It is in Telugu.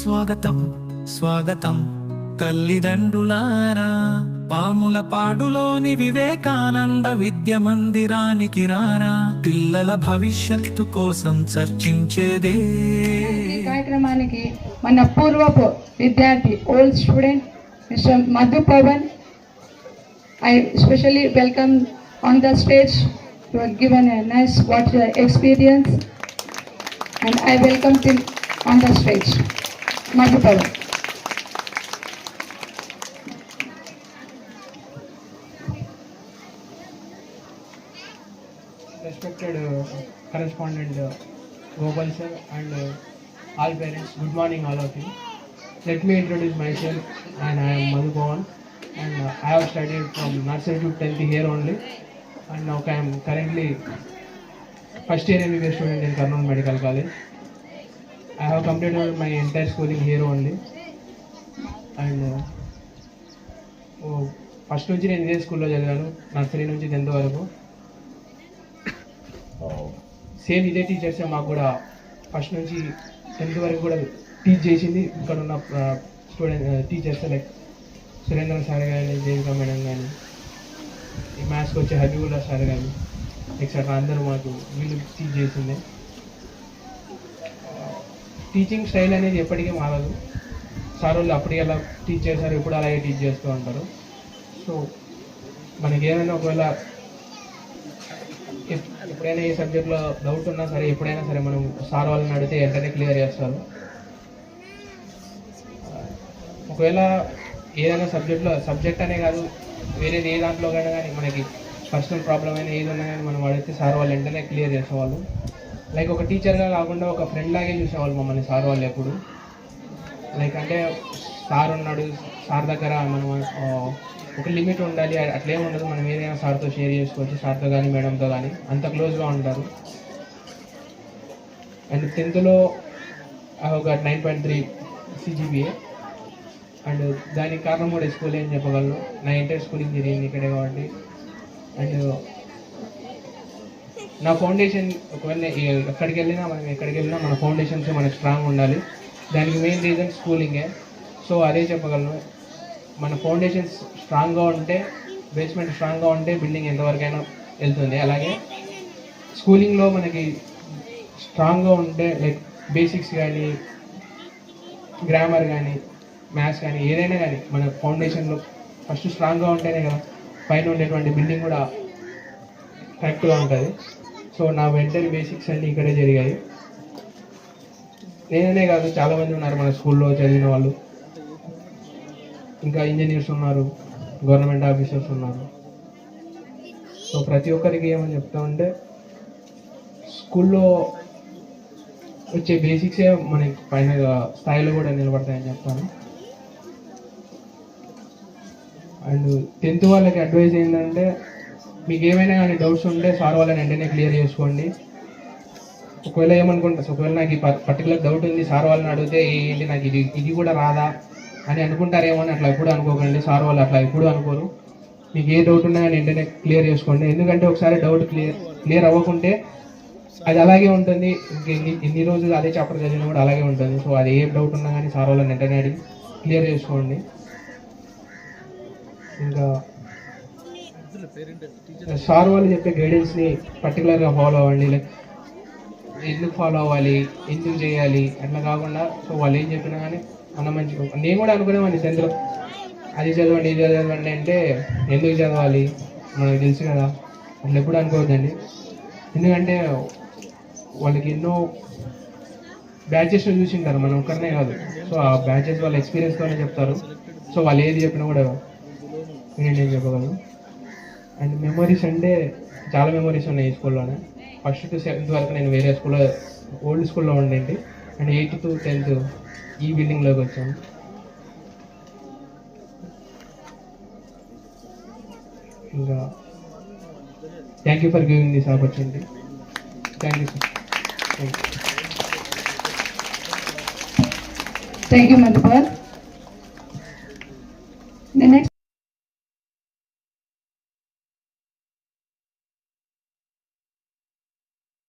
స్వాగతం స్వాగతం తల్లిదండ్రులారా పాముల పాడులోని వివేకానంద విద్య మందిరానికి రారా పిల్లల భవిష్యత్తు కోసం చర్చించేదే కార్యక్రమానికి మన పూర్వపు విద్యార్థి old student mister Madhu Pavan I specially welcome on the stage given nice what experience and I welcome Tim on the stage multiple. Respected uh, correspondent uh, Gopal sir and uh, all parents, good morning all of you. Let me introduce myself, and I am Madhu Govan, and I have studied from nursery to 10th here only, and now I am currently first year MBBS student in Kurnool Medical College. I have completed my entire schooling here only. And first uh, నుంచి నేను ఇదే స్కూల్లో చదివాను నర్సరీ నుంచి టెన్త్ వరకు సేమ్ ఇదే టీచర్సే మాకు కూడా ఫస్ట్ నుంచి టెన్త్ వరకు కూడా టీచ్ చేసింది ఇక్కడ ఉన్న student teachers like Surendra sir కానీ దేవికా మేడం కానీ ఈ మ్యాథ్స్కి వచ్చే హబీబుల్లా సార్ కానీ ఎక్సెట్రా అందరూ మాకు వీళ్ళు టీచ్ చేసిందే టీచింగ్ స్టైల్ అనేది ఎప్పటికీ మారదు సార్ వాళ్ళు అప్పుడు ఎలా టీచ్ చేశారు ఇప్పుడు అలాగే టీచ్ చేస్తూ ఉంటారు సో మనకి ఏమైనా ఒకవేళ ఎప్పుడైనా ఏ సబ్జెక్ట్లో డౌట్ ఉన్నా సరే ఎప్పుడైనా సరే మనం సార్ వాళ్ళని అడిగితే వెంటనే క్లియర్ చేస్తారు ఒకవేళ ఏదైనా సబ్జెక్ట్లో సబ్జెక్ట్ అనే కాదు వేరేది ఏ దాంట్లో కానీ మనకి పర్సనల్ ప్రాబ్లం అయినా ఏది ఉన్నా కానీ మనం అడిగితే సార్ వాళ్ళు వెంటనే క్లియర్ చేసేవాళ్ళు లైక్ ఒక టీచర్గా కాకుండా ఒక ఫ్రెండ్ లాగే చూసేవాళ్ళు మమ్మల్ని సార్ వాళ్ళు ఎప్పుడు లైక్ అంటే సార్ ఉన్నాడు సార్ దగ్గర మనం ఒక లిమిట్ ఉండాలి అట్లేం ఉండదు మనం ఏదైనా సార్తో షేర్ చేసుకోవచ్చు సార్తో కానీ మేడంతో కానీ అంత క్లోజ్గా ఉంటారు అండ్ టెన్త్లో ఒక nine point three CGPA and దానికి కారణం కూడా స్కూల్ ఏం చెప్పగలను నా ఇంటర్ స్కూల్ జరిగింది ఇక్కడే కాబట్టి అండ్ నా ఫౌండేషన్ ఒకవేళ ఎక్కడికి వెళ్ళినా మనం ఎక్కడికి వెళ్ళినా మన ఫౌండేషన్స్ మనకు స్ట్రాంగ్ ఉండాలి దానికి మెయిన్ రీజన్ స్కూలింగే సో అదే చెప్పగలను మన ఫౌండేషన్స్ స్ట్రాంగ్గా ఉంటే బేస్మెంట్ స్ట్రాంగ్గా ఉంటే బిల్డింగ్ ఎంతవరకైనా వెళ్తుంది అలాగే స్కూలింగ్లో మనకి స్ట్రాంగ్గా ఉంటే లైక్ బేసిక్స్ కానీ గ్రామర్ కానీ మ్యాథ్స్ కానీ ఏదైనా కానీ మన ఫౌండేషన్లో ఫస్ట్ స్ట్రాంగ్గా ఉంటేనే కదా పైన ఉండేటువంటి బిల్డింగ్ కూడా కరెక్ట్గా ఉంటుంది సో నా వెంటనే బేసిక్స్ అన్ని ఇక్కడే జరిగాయి నేననే కాదు చాలామంది ఉన్నారు మన స్కూల్లో చదివిన వాళ్ళు ఇంకా ఇంజనీర్స్ ఉన్నారు గవర్నమెంట్ ఆఫీసర్స్ ఉన్నారు సో ప్రతి ఒక్కరికి ఏమని చెప్తామంటే స్కూల్లో వచ్చే బేసిక్సే మనకి పైన స్థాయిలో కూడా నిలబడతాయని చెప్తాను అండ్ టెన్త్ వాళ్ళకి అడ్వైజ్ ఏంటంటే మీకు ఏమైనా కానీ డౌట్స్ ఉంటే సార్ వాళ్ళని వెంటనే క్లియర్ చేసుకోండి ఒకవేళ ఏమనుకుంటా ఒకవేళ నాకు ఈ పర్టికులర్ డౌట్ ఉంది సార్ వాళ్ళని అడిగితే ఏంటి నాకు ఇది ఇది కూడా రాదా అని అనుకుంటారేమో అని అట్లా ఎప్పుడు అనుకోకండి సార్ వాళ్ళు అట్లా ఎప్పుడు అనుకోరు మీకు ఏ డౌట్ ఉన్నా కానీ వెంటనే క్లియర్ చేసుకోండి ఎందుకంటే ఒకసారి డౌట్ క్లియర్ క్లియర్ అవ్వకుంటే అది అలాగే ఉంటుంది ఇంకెన్ని ఎన్ని రోజులు అదే చాప్టర్ చదివినా కూడా అలాగే ఉంటుంది సో అది ఏ డౌట్ ఉన్నా కానీ సార్ వాళ్ళని వెంటనే అడిగి క్లియర్ చేసుకోండి ఇంకా సార్ వాళ్ళు చెప్పే గైడెన్స్ని గా ఫాలో అవ్వండి లైక్ ఎందుకు ఫాలో అవ్వాలి ఎందుకు చేయాలి అట్లా కాకుండా సో వాళ్ళు ఏం చెప్పినా కానీ అన్న మంచి నేను కూడా అనుకునేవాడిని టెన్త్లో అది చదవండి ఇది చదవండి అంటే ఎందుకు చదవాలి మనకు తెలుసు కదా అట్లా ఎప్పుడు అనుకోవద్దండి ఎందుకంటే వాళ్ళకి ఎన్నో చూసి చూసింటారు మనం ఒక్కరినే కాదు సో ఆ బ్యాచెస్ వాళ్ళ ఎక్స్పీరియన్స్తోనే చెప్తారు సో వాళ్ళు ఏది చెప్పినా కూడా నేను ఏం చెప్పగలను అండ్ మెమరీస్ అంటే చాలా మెమరీస్ ఉన్నాయి ఈ స్కూల్లోనే ఫస్ట్ టు సెవెంత్ వరకు నేను వేరే స్కూల్లో ఓల్డ్ స్కూల్లో ఉండండి అండ్ ఎయిత్ టు టెన్త్ ఈ బిల్డింగ్లోకి వచ్చాను ఇంకా thank you for giving this opportunity thank you sir thank you మధుపర్